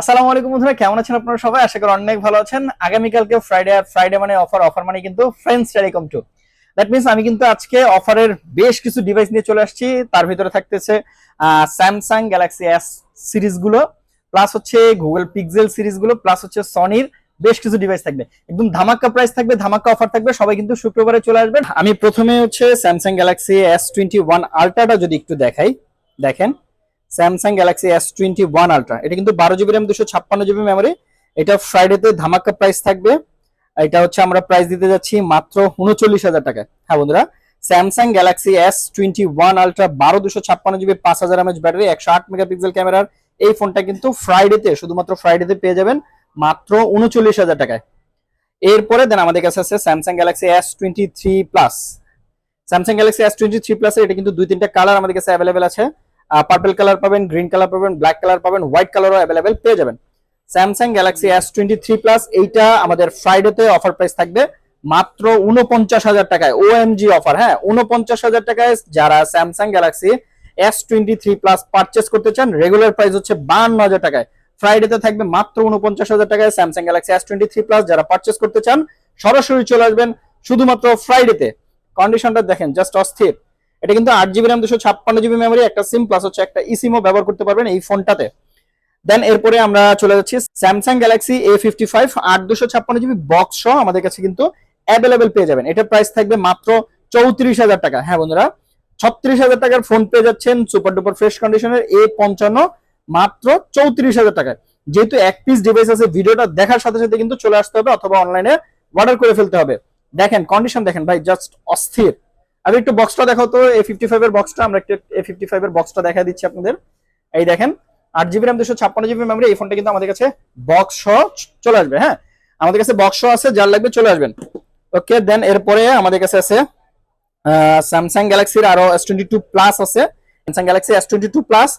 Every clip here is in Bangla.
আসসালামু আলাইকুম বন্ধুরা, কেমন আছেন আপনারা সবাই? আশা করি অনেক ভালো আছেন। আগামীকালকে ফ্রাইডে আর ফ্রাইডে মানে অফার অফার মানে কিন্তু friends telecom to that means আমি কিন্তু আজকে অফারের বেশ কিছু ডিভাইস নিয়ে চলে আসছি। তার ভিতরে থাকতেছে স্যামসাং গ্যালাক্সি এস সিরিজগুলো প্লাস হচ্ছে গুগল পিক্সেল সিরিজগুলো প্লাস হচ্ছে সনির বেশ কিছু ডিভাইস থাকবে। একদম ধামাক্কা প্রাইস থাকবে ধামাক্কা অফার থাকবে, সবাই কিন্তু শুক্রবারে চলে আসবেন। আমি প্রথমে হচ্ছে Samsung Galaxy S twenty one আলট্রাটা যদি একটু দেখাই, দেখেন। Samsung Galaxy S twenty one ultra এটা কিন্তু বারো জিবি র্যাম দুশো ছাপ্পান্ন জিবি মেমোরি এটা ফ্রাইডেতে ধামাক্কা প্রাইস থাকবে। এটা হচ্ছে আমরা প্রাইস দিতে যাচ্ছি মাত্র উনচল্লিশ হাজার টাকা হ্যাঁ বন্ধুরা Samsung Galaxy S twenty one ultra বারো, দুশো ছাপ্পান্ন জিবি পাঁচ হাজার এমএচ ব্যাটারি একশো আট মেগাপিক্সেল ক্যামেরার এই ফোনটা কিন্তু ফ্রাইডেতে শুধুমাত্র ফ্রাইডেতে পেয়ে যাবেন মাত্র উনচল্লিশ হাজার টাকায়। এরপরে দেন আমাদের কাছে আছে Samsung Galaxy S twenty three plus Samsung Galaxy S twenty three plus এটা কিন্তু দুই তিনটা কালার আমাদের কাছে অ্যাভেলেবেল আছে। পার্পল কালার পাবেন গ্রিন কালার পাবেন ব্ল্যাক কালার পাবেন হোয়াইট কালারও অ্যাভেলেবেল পেয়ে যাবেন। Samsung Galaxy S twenty three plus এইটা আমাদের ফ্রাইডেতে অফার প্রাইস থাকবে মাত্র উনপঞ্চাশ হাজার টাকায়। ওএমজি অফার হ্যাঁ উনপঞ্চাশ হাজার টাকায় যারা Samsung Galaxy S twenty three plus purchase করতে চান রেগুলার প্রাইস হচ্ছে বান্ন হাজার টাকায়। ফ্রাইডেতে থাকবে মাত্র উনপঞ্চাশ হাজার টাকায় Samsung Galaxy S twenty three plus যারা পারচেস করতে চান, সরাসরি চলে আসবেন শুধুমাত্র ফ্রাইডেতে কন্ডিশনটা দেখেন জাস্ট অস্থির। এটা কিন্তু আট জিবি র্যাম দুশো ছাপ্পান্ন জিবি মেমোরি একটা সিম প্লাস হচ্ছে একটা ইসিমও ব্যবহার করতে পারবেন এই ফোনটাতে। দেন এরপরে আমরা চলে যাচ্ছি Samsung Galaxy A fifty five আট দুশো ছাপ্পান্ন জিবি বক্স সহ আমাদের কাছে কিন্তু অ্যাভেলেবেল পেয়ে যাবেন। এটার প্রাইস থাকবে মাত্র চৌত্রিশ হাজার টাকা। হ্যাঁ বন্ধুরা, ছত্রিশ হাজার টাকার ফোন পেয়ে যাচ্ছেন সুপার ডুপার ফ্রেশ কন্ডিশনের এ পঞ্চান্ন, মাত্র চৌত্রিশ হাজার টাকায়। যেহেতু এক পিস ডিভাইস আছে, ভিডিওটা দেখার সাথে সাথে কিন্তু চলে আসতে হবে অথবা অনলাইনে অর্ডার করে ফেলতে হবে। দেখেন কন্ডিশন দেখেন ভাই জাস্ট অস্থির। আমি একটু বক্সটা দেখাও তো এ ফিফটি ফাইভ এর বক্সটা আমরা একটু এ ফিফটি ফাইভ এর বক্সটা দেখা দিচ্ছি আপনাদের। এই দেখেন, আট জিবি র্যাম দুশো ছাপ্পান্ন জিবি মেমোরি এই ফোনটা কিন্তু আমাদের কাছে বক্স সহ চলে আসবে হ্যাঁ? আমাদের কাছে বক্স সহ আছে, যার লাগবে চলে আসবেন। ওকে দেন এরপরে আমাদের কাছে আছে স্যামসাং গ্যালাক্সির আরও এস টোয়েন্টি টু প্লাস আছে। Samsung Galaxy S twenty two plus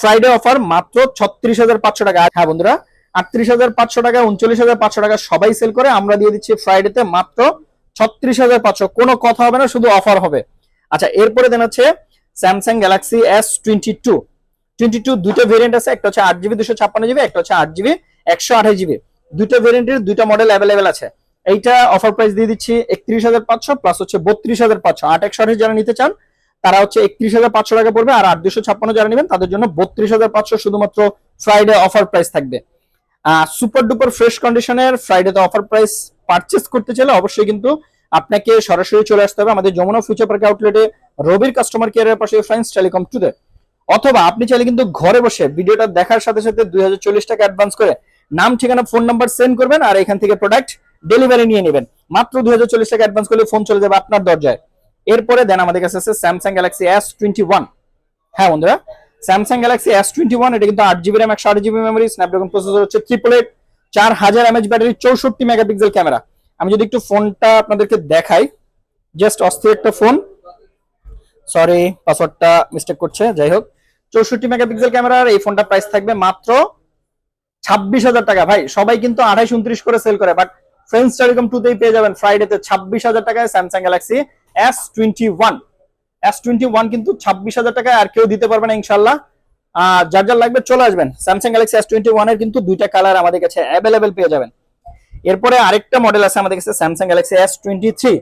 Friday offer মাত্র ছত্রিশ হাজার পাঁচশো টাকা। হ্যাঁ বন্ধুরা, আটত্রিশ হাজার পাঁচশো টাকা, উনচল্লিশ হাজার পাঁচশো টাকা সবাই সেল করে, আমরা দিয়ে দিচ্ছি ফ্রাইডেতে মাত্র ছত্রিশ হাজার পাঁচশো। কোনো কথা হবে না, শুধু অফার হবে। আচ্ছা এরপরে দেন হচ্ছে Samsung Galaxy S twenty two twenty two দুটো ভেরিয়েন্ট আছে, একটা হচ্ছে আট জিবি দুশো ছাপ্পান্ন জিবি একটা হচ্ছে আট জিবি একশো আঠাশ জিবি দুটো ভেরিয়েন্টের দুটো মডেল অ্যাভেলেবেল আছে। এইটা অফার প্রাইস দিয়ে দিচ্ছি একত্রিশ হাজার পাঁচশো প্লাস হচ্ছে বত্রিশ হাজার পাঁচশো। আট, একশো আঠাশ যারা নিতে চান, তারা হচ্ছে একত্রিশ হাজার পাঁচশো টাকা পড়বে, আর আট, দুশো ছাপ্পান্ন যারা নেবেন, তাদের জন্য বত্রিশ হাজার পাঁচশো শুধুমাত্র ফ্রাইডে অফার প্রাইস থাকবে। সুপার ডুপার ফ্রেশ কন্ডিশনের ফ্রাইডেতে অফার প্রাইস পারচেস করতে চাইলে অবশ্যই কিন্তু আপনাকে সরাসরি চলে আসতে হবে আমাদের যমুনা ফিউচার পার্ক আউটলেটে রবির কাস্টমার কেয়ারের পাশে ফ্রেন্ডস টেলিকম টুতে অথবা আপনি চাইলে কিন্তু ঘরে বসে ভিডিওটা দেখার সাথে সাথে দুই হাজার চল্লিশ টাকা অ্যাডভান্স করে নাম, ঠিকানা ফোন নাম্বার সেন্ড করবেন আর এখান থেকে প্রোডাক্ট ডেলিভারি নিয়ে নেবেন। মাত্র দুই হাজার চল্লিশ টাকা অ্যাডভান্স করলে ফোন চলে যাবে আপনার দরজায়। এরপরে দেন আমাদের কাছে আছে Samsung Galaxy S twenty one হ্যাঁ বন্ধুরা Samsung Galaxy S twenty one এটা কিন্তু আট জিবি র্যাম একশো আট জিবি মেমোরি স্ন্যাপড্রাগন প্রসেসর হচ্ছে ট্রিপল এইট চার হাজার এমএচ ব্যাটারি চৌষট্টি মেগাপিক্সেল ক্যামেরা আমি যদি একটু ফোনটা আপনাদেরকে দেখাই জাস্ট অস্থির একটা ফোন। সরি পাসওয়ার্ডটা মিস্টেক করছে, যাই হোক। চৌষট্টি মেগাপিক্সেল ক্যামেরার এই ফোনটা প্রাইস থাকবে মাত্র ছাব্বিশ হাজার টাকা। ভাই, সবাই কিন্তু আঠাইশ উনত্রিশ করে সেল করে বাট ফ্রেন্ডস টেলিকম টুতেই পেয়ে যাবেন ফ্রাইডেতে ছাব্বিশ হাজার টাকায় Samsung Galaxy S twenty one S twenty one কিন্তু ছাব্বিশ হাজার টাকায় আর কেউ দিতে পারবে না ইনশাল্লাহ যার যার লাগবে চলে আসবেন। স্যামসাং গ্যালাক্সি এস টোয়েন্টি ওয়ানের কিন্তু দুইটা কালার আমাদের কাছে অ্যাভেলেবেল পেয়ে যাবেন। এরপরে আরেকটা মডেল আছে আমাদের কাছে Samsung Galaxy S twenty three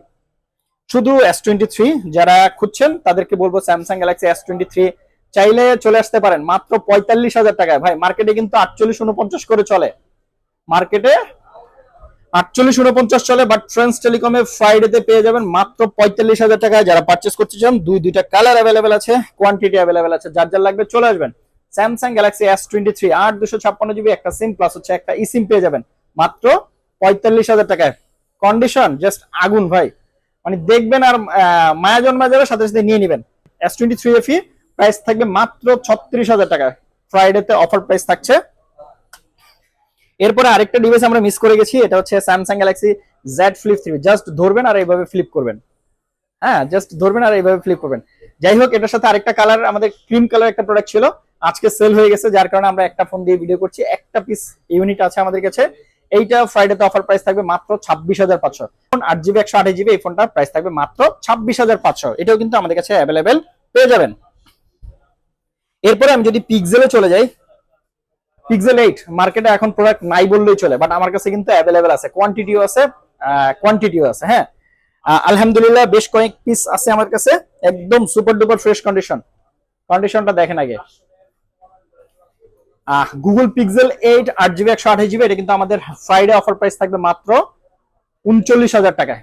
শুধু এস টোয়েন্টি থ্রি যারা খুঁজছেন, তাদেরকে বলব Samsung Galaxy S twenty three চাইলে চলে আসতে পারেন। মাত্র পঁয়তাল্লিশ হাজার টাকায় ভাই মার্কেটে কিন্তু আটচল্লিশ উনপঞ্চাশ করে চলে। মার্কেটে আটচল্লিশ উনপঞ্চাশ চলে বাট ফ্রেন্ডস টেলিকমে ফ্রাইডেতে পেয়ে যাবেন মাত্র পঁয়তাল্লিশ হাজার টাকায়। যারা পার্চেস করতে চান, দুই, দুইটা কালার অ্যাভেলেবেল আছে কোয়ান্টিটি অ্যাভেলেবেল আছে। যার যার লাগবে চলে আসবেন। Samsung Galaxy S twenty three আট দুশো ছাপ্পান্ন জিবি একটা সিম প্লাস হচ্ছে একটা ই পেয়ে যাবেন। মাত্র পঁয়তাল্লিশ হাজার টাকায়। কন্ডিশন জাস্ট আগুন ভাই। মানে দেখবেন আর মায়া জন্মা যাবে সাথে সাথে নিয়ে নেবেন। S twenty three FE price থাকবে মাত্র ছত্রিশ হাজার টাকা ফ্রাইডেতে অফার প্রাইস থাকছে। এরপরে আরেকটা ডিভাইস আমরা মিস করে গেছি, এটা হচ্ছে Samsung Galaxy Z flip three just ধরবেন আর এইভাবে ফ্লিপ করবেন। হ্যাঁ জাস্ট ধরবেন আর এইভাবে ফ্লিপ করবেন। যাই হোক, এটার সাথে আরেকটা কালার আমাদের ক্রিম কালার একটা প্রোডাক্ট ছিল। আজকে সেল হয়ে গেছে, যার কারণে আমরা একটা ফোন দিয়ে ভিডিও করছি। একটা পিস ইউনিট আছে আমাদের কাছে। এইটা ফ্রাইডে ফ্রাইডেতে অফার প্রাইস থাকবে মাত্র ছাব্বিশ হাজার পাঁচশো। আট জিবি একশো আঠাশ জিবি এই ফোনটার প্রাইস থাকবে মাত্র ছাব্বিশ হাজার পাঁচশো। এটাও কিন্তু আমাদের কাছে অ্যাভেলেবেল পেয়ে যাবেন। এরপরে আমি যদি পিকজেলে চলে যাই পিক্সেল এইট মার্কেটে এখন প্রোডাক্ট নাই বললেই চলে বাট আমার কাছে কিন্তু অ্যাভেলেবেল আছে। কোয়ান্টিটিও আছে কোয়ান্টিটিও আছে হ্যাঁ। আলহামদুলিল্লাহ বেশ কয়েক পিস আছে আমার কাছে, একদম সুপার ডুপার ফ্রেশ কন্ডিশন কন্ডিশনটা দেখেন আগে। গুগল পিক্সেল এইট আট জিবি একশো আঠাশ জিবি এটা কিন্তু আমাদের ফ্রাইডে অফার প্রাইস থাকবে মাত্র উনচল্লিশ হাজার টাকায়।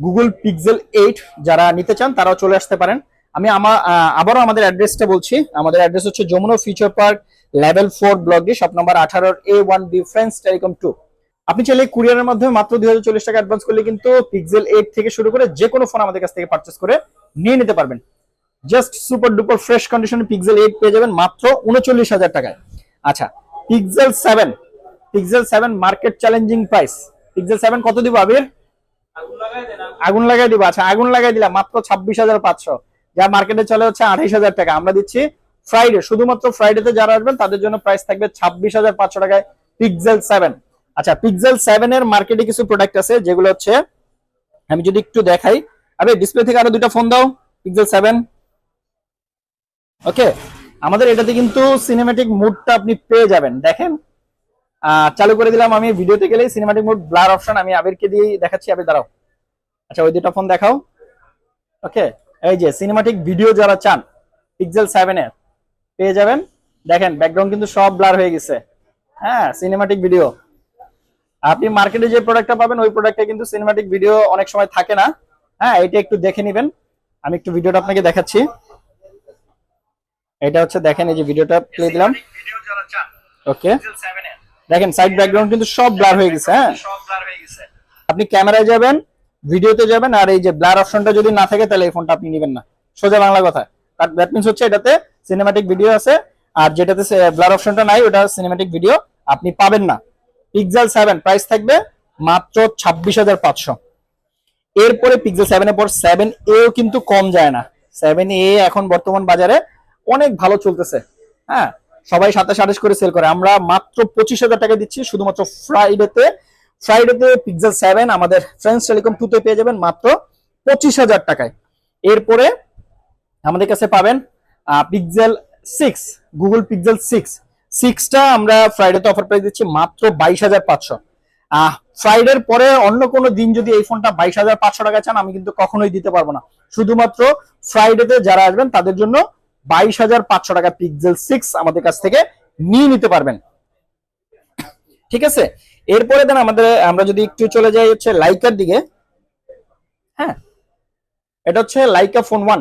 গুগল পিক্সেল এইট যারা নিতে চান, তারাও চলে আসতে পারেন। আমি আমার আবারও আমাদের অ্যাড্রেসটা বলছি। আমাদের অ্যাড্রেস হচ্ছে Jamuna future park level four block shop number আঠারোর A one B friends telecom two আপনি চাইলে কুরিয়ারের মাধ্যমে মাত্র দুই হাজার চল্লিশ টাকা অ্যাডভান্স করলে কিন্তু পিক্সেল এইট থেকে শুরু করে যে কোনো ফোন আমাদের কাছ থেকে পারচেস করে নিয়ে নিতে পারবেন। জাস্ট সুপার ডুপার ফ্রেশ কন্ডিশনে পিক্সেল এইট পেয়ে যাবেন মাত্র উনচল্লিশ হাজার টাকায়। আচ্ছা Pixel seven Pixel seven market challenging price Pixel seven কত দিব আবির? আগুন লাগাই দিব আচ্ছা আগুন লাগাই দিলাম, মাত্র ছাব্বিশ হাজার পাঁচশো। যা মার্কেটে চলে হচ্ছে আঠাইশ হাজার টাকা। আমরা দিচ্ছি ফ্রাইডে শুধুমাত্র ফ্রাইডেতে যারা আসবেন, তাদের জন্য প্রাইস থাকবে ছাব্বিশ হাজার পাঁচশো টাকায় পিক্সেল সেভেন আচ্ছা পিক্সেল সেভেন এর মার্কেটে কিছু প্রোডাক্ট আছে, যেগুলো হচ্ছে, আমি যদি একটু দেখাই। আরে ডিসপ্লে থেকে আরও দুইটা ফোন দাও পিক্সেল সেভেন ওকে আমাদের এটাতে কিন্তু সিনেমেটিক মুডটা আপনি পেয়ে যাবেন। দেখেন চালু করে দিলাম আমি ভিডিওতে গেলেই সিনেমাটিক মুড ব্লার অপশন আমি আবিরকে দিয়েই দেখাচ্ছি। আবির, দাঁড়াও। আচ্ছা ওই দুটো ফোন দেখাও। ওকে এই যে সিনেমাটিক ভিডিও যারা চান পিক্সেল সেভেন পেয়ে যাবেন। দেখেন ব্যাকগ্রাউন্ড কিন্তু সব ব্লার হয়ে গেছে। হ্যাঁ সিনেমাটিক ভিডিও আপনি মার্কেটে যে প্রোডাক্টটা পাবেন, ওই প্রোডাক্টে কিন্তু সিনেমাটিক ভিডিও অনেক সময় থাকে না। হ্যাঁ এটা একটু দেখে নেবেন। আমি একটু ভিডিওটা আপনাকে দেখাচ্ছি। এটা হচ্ছে দেখেন এই যে ভিডিওটা প্লে দিলাম। ওকে দেখেন সাইড ব্যাকগ্রাউন্ড কিন্তু সব ব্লার হয়ে গেছে হ্যাঁ? আপনি ক্যামেরায় যাবেন ভিডিওতে যাবেন, আর এই যে ব্লার অপশনটা যদি না থাকে, তাহলে এই ফোনটা আপনি নেবেন না। সোজা বাংলা কথা। দ্যাট মিনস হচ্ছে এটাতে সিনেমাটিক ভিডিও আছে, আর যেটাতে ব্লার অপশনটা নাই, ওটা সিনেমাটিক ভিডিও আপনি পাবেন না। পিক্সেল সেভেন প্রাইস থাকবে মাত্র ছাব্বিশ হাজার পাঁচশো। এরপরে পিক্সেল সেভেন এর পর সেভেন এও কিন্তু কম যায় না। সেভেন এ এখন বর্তমান বাজারে অনেক ভালো চলতেছে। হ্যাঁ সবাই সাতাশ আঠাশ করে সেল করে। আমরা মাত্র পঁচিশ হাজার টাকা দিচ্ছি, শুধুমাত্র ফ্রাইডেতে ফ্রাইডেতে পিক্সেল সেভেন আমাদের ফ্রেন্ডস টেলিকম টুতে পেয়ে যাবেন মাত্র পঁচিশ হাজার টাকায়। এরপরে আমাদের কাছে পাবেন Pixel six Google Pixel six সিক্সটা আমরা ফ্রাইডেতে অফার প্রাইস দিচ্ছি মাত্র বাইশ হাজার পাঁচশো। ফ্রাইডের পরে অন্য কোনো দিন যদি এই ফোনটা বাইশ হাজার পাঁচশো টাকা চান, আমি কিন্তু কখনোই দিতে পারব না। শুধুমাত্র ফ্রাইডেতে যারা আসবেন, তাদের জন্য বাইশ হাজার পাঁচশো টাকা পিক্সেল সিক্স আমাদের কাছ থেকে নিয়ে নিতে পারবেন। ঠিক আছে? এরপরে দেন আমাদের, আমরা যদি একটু চলে যাই হচ্ছে লাইকার দিকে। হ্যাঁ? এটা হচ্ছে লাইকা ফোন ওয়ান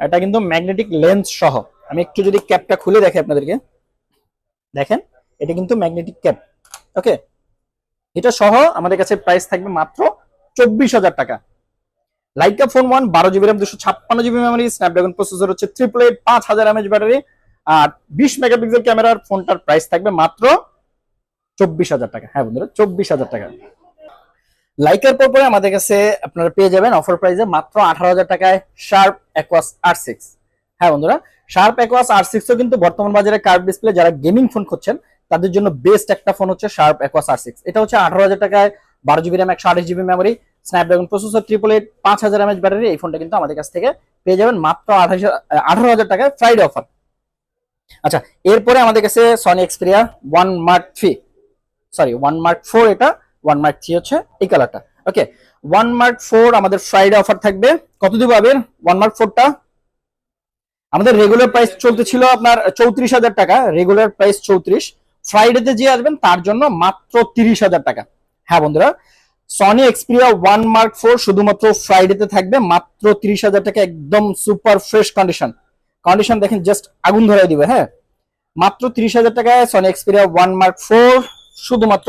এটা কিন্তু ম্যাগনেটিক লেন্স সহ। আমি একটু যদি ক্যাপটা খুলে দেখি আপনাদেরকে। দেখেন, এটা কিন্তু ম্যাগনেটিক ক্যাপ ওকে এটা সহ আমাদের কাছে প্রাইস থাকবে মাত্র চব্বিশ হাজার টাকা। লাইকা ফোন ওয়ান বারো জিবি র্যাম দুশো ছাপ্পান্ন জিবি মেমোরি স্ন্যাপড্রাগন প্রসেসর হচ্ছে ট্রিপল এইট পাঁচ হাজার এমএচ ব্যাটারি আর বিশ মেগাপিক্সেল ক্যামেরার ফোনটার প্রাইস থাকবে মাত্র চব্বিশ হাজার টাকা। হ্যাঁ বন্ধুরা, চব্বিশ হাজার টাকা। লাইকার পর পরে আমাদের কাছে আপনারা পেয়ে যাবেন অফার প্রাইসে মাত্র আঠারো হাজার টাকায় শার্প অ্যাকোয়াস আর সিক্স হ্যাঁ বন্ধুরা শার্প অ্যাকোয়াস আর সিক্সও কিন্তু বর্তমান বাজারে কার্ভ ডিসপ্লে যারা গেমিং ফোন খুঁজছেন, তাদের জন্য বেস্ট একটা ফোন হচ্ছে শার্প অ্যাকোয়াস আর সিক্স এটা হচ্ছে আঠারো হাজার টাকায় বারো জিবি র্যাম একশো আঠাশ GB memory Snapdragon processor triple eight পাঁচ হাজার এমএচ ব্যাটারি এই ফোনটা কিন্তু আমাদের কাছ থেকে পেয়ে যাবেন মাত্র আঠাশ, আঠারো হাজার টাকায় ফ্রাইডে অফার আচ্ছা এরপরে আমাদের কাছে Sony Xperia one mark three sorry one mark four এটা ওয়ান মার্ক থ্রি হচ্ছে এই কালারটা ওকে ওয়ান মার্ক ফোর আমাদের ফ্রাইডে অফার থাকবে। কত দিব আবির? ওয়ান মার্ক ফোরটা আমাদের রেগুলার প্রাইস চলতেছিল আপনার চৌত্রিশ হাজার টাকা রেগুলার প্রাইস চৌত্রিশ। ফ্রাইডেতে যে আসবেন, তার জন্য মাত্র তিরিশ হাজার টাকা। হ্যাঁ বন্ধুরা Sony Xperia one mark four শুধুমাত্র ফ্রাইডেতে থাকবে মাত্র তিরিশ হাজার টাকা একদম সুপার ফ্রেশ কন্ডিশন কন্ডিশন দেখেন জাস্ট আগুন ধরাই দিবে হ্যাঁ? মাত্র তিরিশ হাজার টাকায় Sony Xperia one mark four শুধুমাত্র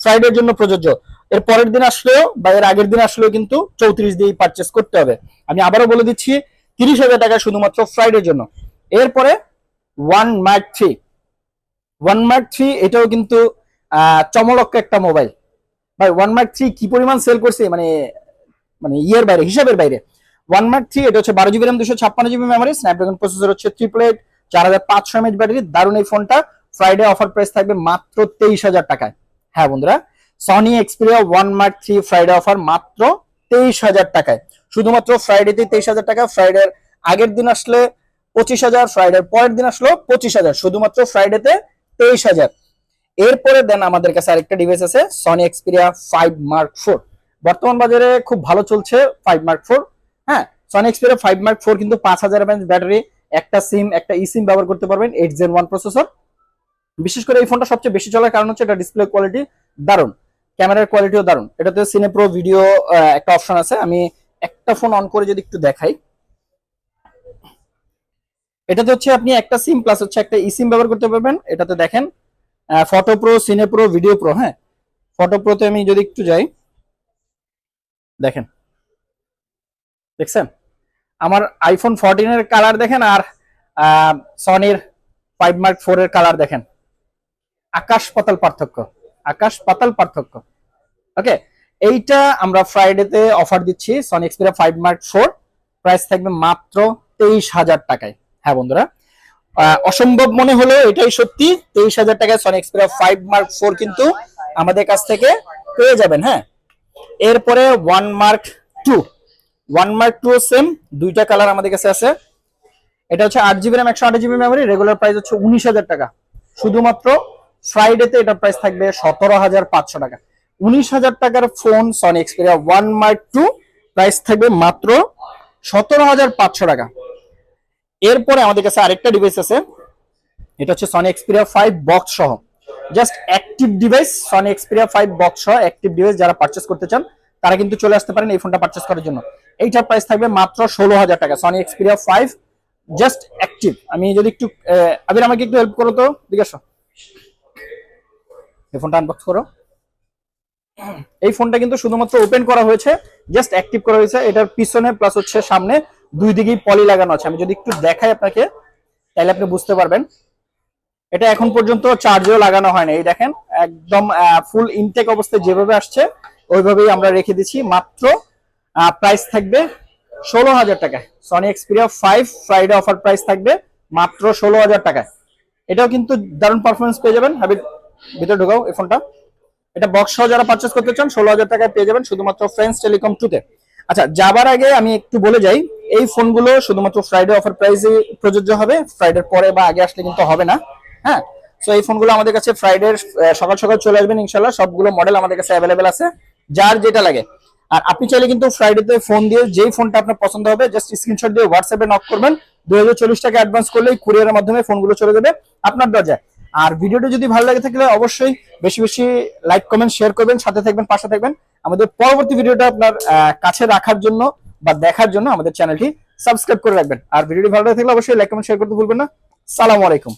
ফ্রাইডের জন্য প্রযোজ্য। এর পরের দিন আসলেও বা এর আগের দিন আসলেও কিন্তু চৌত্রিশ দিয়েই পারচেস করতে হবে। আমি আবারও বলে দিচ্ছি তিরিশ হাজার টাকা শুধুমাত্র ফ্রাইডের জন্য। এরপরে one mark three one mark three এটাও কিন্তু আহ, চমলক্ষ একটা মোবাইল ভাই ওয়ান মার্ক থ্রি কি পরিমাণ সেল করছে? মানে মানে ইয়ের বাইরে, হিসাবের বাইরে। ওয়ান মার্ক থ্রি এটা হচ্ছে বারো জিবি র্যাম দুশো ছাপ্পান্ন জিবি মেমোরি স্ন্যাপড্রাগন প্রসেসর হচ্ছে ট্রিপল এইট চার হাজার পাঁচশো এমএচ ব্যাটারি দারুণ এই ফোনটা ফ্রাইডে অফার প্রাইস থাকবে মাত্র তেইশ হাজার টাকায়। হ্যাঁ বন্ধুরা Sony Xperia one mark three Friday offer মাত্র তেইশ হাজার টাকায়। শুধুমাত্র ফ্রাইডেতে তেইশ হাজার টাকা ফ্রাইডের আগের দিন আসলে পঁচিশ হাজার ফ্রাইডের পরের দিন আসলো পঁচিশ হাজার। শুধুমাত্র ফ্রাইডেতে তেইশ হাজার। এরপরে দেন আমাদের কাছে আরেকটা ডিভাইস আছে Sony Xperia five mark four বর্তমান বাজারে খুব ভালো চলছে ফাইভ মার্ক ফোর হ্যাঁ Sony Xperia five mark four কিন্তু পাঁচ হাজার এমএচ ব্যাটারি একটা সিম একটা ই সিম ব্যবহার করতে পারবেন এইট জেন ওয়ান প্রসেসর বিশেষ করে এই ফোনটা সবচেয়ে বেশি চলার কারণ হচ্ছে এটা ডিসপ্লে কোয়ালিটি দারুণ। ক্যামেরার কোয়ালিটিও দারুণ। এটাতে সিনে প্রো ভিডিও একটা অপশন আছে। আমি একটা ফোন অন করে যদি একটু দেখাই। এটাতে হচ্ছে আপনি একটা সিম প্লাস হচ্ছে একটা ই সিম ব্যবহার করতে পারবেন। এটাতে দেখেন photo pro cine pro video pro হ্যাঁ? ফটো প্রোতে আমি যদি একটু যাই, দেখেন। দেখছেন? আমার আইফোন ফোরটিন এর কালার দেখেন আর সনির ফাইভ মার্ক ফোর এর কালার দেখেন। আকাশ পাতাল পার্থক্য। আকাশ পাতাল পার্থক্য। ওকে এইটা আমরা ফ্রাইডেতে অফার দিচ্ছি Sony Xperia five mark four price থাকবে মাত্র তেইশ হাজার টাকায়। হ্যাঁ বন্ধুরা? অসম্ভব মনে হলো এটাই সত্যি। তেইশ হাজার টাকায় Sony Xperia five mark four কিন্তু আমাদের কাছ থেকে পেয়ে যাবেন হ্যাঁ? এরপরে one mark two one mark two same দুইটা কালার আমাদের কাছে আছে। এটা হচ্ছে আট জিবি র্যাম একশো আট জিবি মেমোরি রেগুলার প্রাইস হচ্ছে উনিশ হাজার টাকা। শুধুমাত্র ফ্রাইডেতে এটার প্রাইস থাকবে সতেরো হাজার পাঁচশো টাকা। উনিশ হাজার টাকার phone Sony Xperia one mark two price থাকবে মাত্র সতেরো হাজার পাঁচশো টাকা। এরপরে আমাদের কাছে আরেকটা ডিভাইস আছে। এটা হচ্ছে সনি এক্সপিরিয়া ফাইভ বক্স সহ। Just active device Sony Xperia five box সহ অ্যাক্টিভ ডিভাইস যারা পারচেস করতে চান, তারা কিন্তু চলে আসতে পারেন এই ফোনটা পারচেস করার জন্য। এইটার প্রাইস থাকবে মাত্র ষোলো হাজার টাকা Sony Xperia five just active আমি যদি একটু আবির আমাকে একটু হেল্প করো তো আসো। এই ফোনটা আনবক্স করো। এই ফোনটা কিন্তু শুধুমাত্র ওপেন করা হয়েছে জাস্ট অ্যাক্টিভ করা হয়েছে, এটার পিছনে প্লাস হচ্ছে সামনে দুই দিকেই পলি লাগানো আছে। আমি যদি একটু দেখাই আপনাকে, তাহলে আপনি বুঝতে পারবেন। এটা এখন পর্যন্ত চার্জও লাগানো হয়নি। এই দেখেন, একদম ফুল ইনটেক অবস্থায় যেভাবে আসছে, ওইভাবেই আমরা রেখে দিচ্ছি। মাত্র প্রাইস থাকবে ষোলো হাজার টাকায়। Sony Xperia five Friday offer price থাকবে মাত্র ষোলো হাজার টাকায়। এটাও কিন্তু দারুণ পারফরমেন্স পেয়ে যাবেন। হাবিব, ভিতরে ঢোকাও এই ফোনটা এটা বক্স সহ যারা পারচেস করতে চান, ষোলো হাজার টাকায় পেয়ে যাবেন শুধুমাত্র ফ্রেন্স টেলিকম টুতে আচ্ছা যাবার আগে আমি একটু বলে যাই এই ফোনগুলো শুধুমাত্র ফ্রাইডে অফার প্রাইসে প্রযোজ্য হবে। ফ্রাইডের পরে বা আগে আসলে কিন্তু হবে না। হ্যাঁ? সো এই ফোনগুলো আমাদের কাছে ফ্রাইডে সকাল সকাল চলে আসবেন ইনশাল্লাহ সবগুলো মডেল আমাদের কাছে অ্যাভেলেবেল আছে, যার যেটা লাগে। আর আপনি চাইলে কিন্তু ফ্রাইডেতে ফোন দিয়ে যেই ফোনটা আপনার পছন্দ হবে জাস্ট স্ক্রিনশট দিয়ে হোয়াটসঅ্যাপে নক করবেন। দুই হাজার চল্লিশ টাকা অ্যাডভান্স করলেই কুরিয়ারের মাধ্যমে ফোনগুলো চলে যাবে আপনার দরজায়। আর ভিডিওটা যদি ভালো লাগে থাকলে অবশ্যই বেশি বেশি লাইক কমেন্ট শেয়ার করবেন, সাথে থাকবেন, পাশে থাকবেন। আমাদের পরবর্তী ভিডিওটা আপনার কাছে রাখার জন্য বা দেখার জন্য আমাদের চ্যানেলটি সাবস্ক্রাইব করে রাখবেন। আর ভিডিওটি ভালো লাগে থাকলে অবশ্যই লাইক কমেন্ট শেয়ার করতে ভুলবেন না। সালাম আলাইকুম।